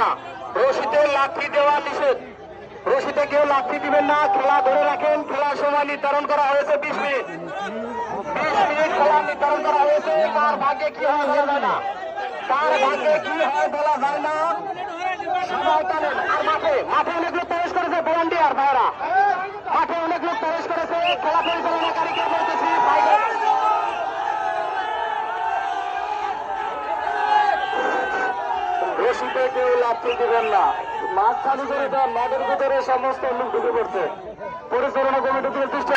না। রশিতে লাথি দেওয়া নিষেধ। রশিতে কেউ লাথি দিবেন না। খেলা ধরে রাখেন। খেলার সময় নির্ধারণ করা হয়েছে বিশ মিনিট। বিশ মিনিট খেলা নির্ধারণ করা হয়েছে। কার ভাগ্যে কি হয় বলা যায় না। কার ভাগ্যে কি হয় বলা যায় না। মাঠে অনেক লোক প্রবেশ করেছে। ভলান্টিয়ার ভাইরা মাঠে অনেক লোক প্রবেশ করেছে। খেলা পরিচালনাকারীকে বলতেছি বাইরে রশিতে লাথি দিবেন না। মাছ খালি করে দেন মাদের ভিতরে সমস্ত লোক ঢুকে পড়ছে পরিচালনা কমিটি থেকে দৃষ্টি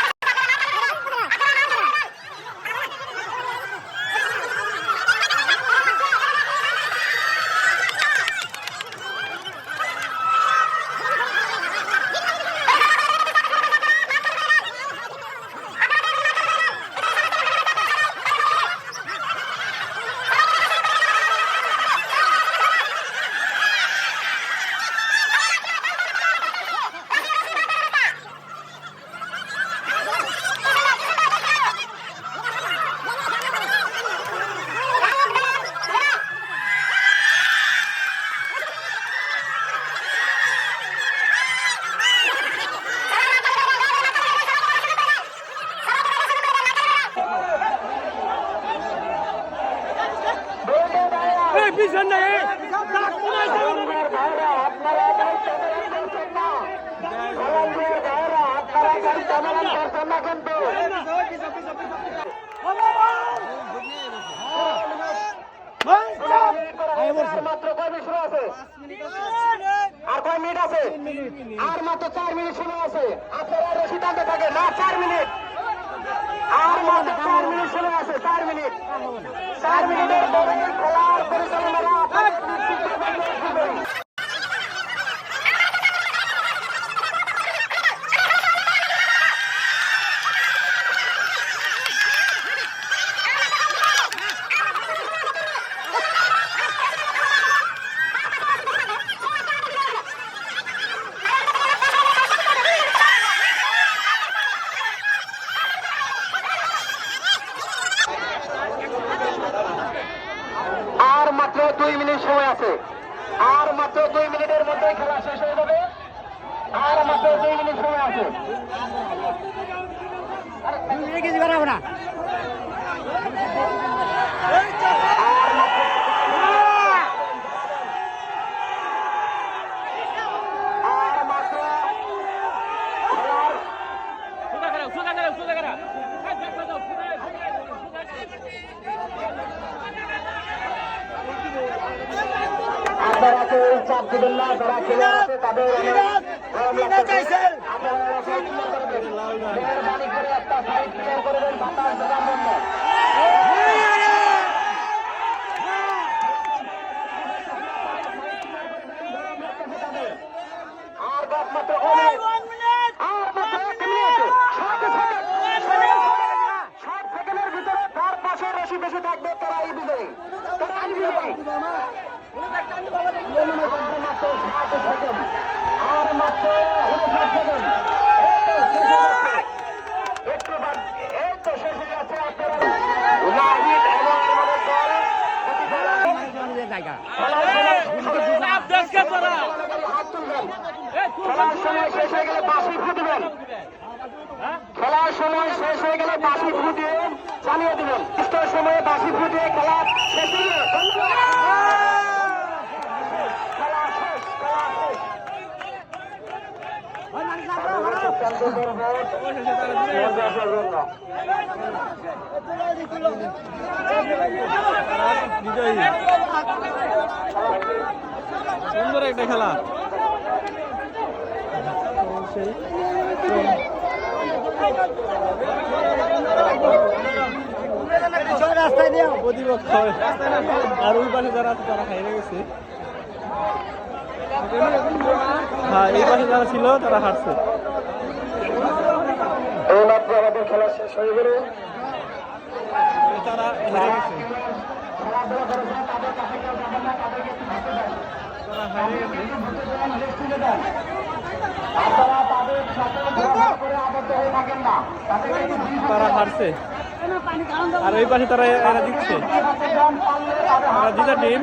এই পিছন নাই এই কলম্বিয়ার ভাইরা আপনারা দায়িত্ব পালন করছেন না কলম্বিয়ার ভাইরা আপনারা দায়িত্ব পালন করছেন না কিন্তু আর আর কয় মিনিট আছে আর মাত্র চার মিনিট সময় আছে। আপনারা রশি টানতে থাকে না চার মিনিট আর মাত্র চার মিনিট সময় আছে। চার মিনিট। চার মিনিটের খেলার পরিচালনারা দুই মিনিট সময় আছে। আর মাত্র দুই মিনিটের মধ্যে খেলা শেষ হয়ে যাবে। আর মাত্র দুই মিনিট সময় আছে কিছু করাবো না আর মাত্র খেলার সোজা করা সোজা করা সোজা করা আপনারা কেউ চাপ দিবেন না যারা খেলে আছে তাদের অনেক গরম লাগতেছে। আপনারা এলাকায় clear করে দেন। মেহরবানি করে একটা সাইড ক্লিয়ার করে দেন বাতাস ঢোকার জন্য। আর দশ মাত্র মিনিট আর মাত্র এক মিনিট ষাট সেকেন্ড ষাট সেকেন্ডের ভিতরে তার পাশে রশি বেশি থাকবে তারাই বিজয়ী তারাই বিজয়ী আর মাত্র ষাট খেলার সময় শেষ হয়ে গেলে বাসি ফুটবেন খেলার সময় শেষ হয়ে গেলে বাসি ফুটিয়ে চালিয়ে দিবেন। সময়ে বাসি ফুটিয়ে খেলা শেষ হয়ে গেলে খেলা শেষ খেলা শেষ কেন্দ্র করব মহাজাসের জন্য। সুন্দর একটা খেলা। আর ওই পাশে যারা আছে, তারা গেছে। হ্যাঁ এই পাশে যারা ছিল, তারা হারছে। এইমাত্র আমাদের খেলা শেষ হয়ে গেল। তারা হারছে। আর ওই পাশে তারা এরা দিচ্ছে তারা জিতা টিম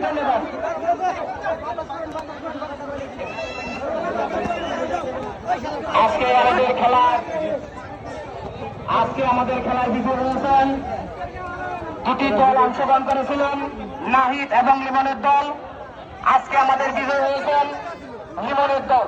আজকে আমাদের খেলা আজকে আমাদের খেলার বিজয় হয়েছেন। দুটি দল অংশগ্রহণ করেছিলেন, নাহিদ এবং লিমনের দল। আজকে আমাদের বিজয় হয়েছেন লিমনের দল।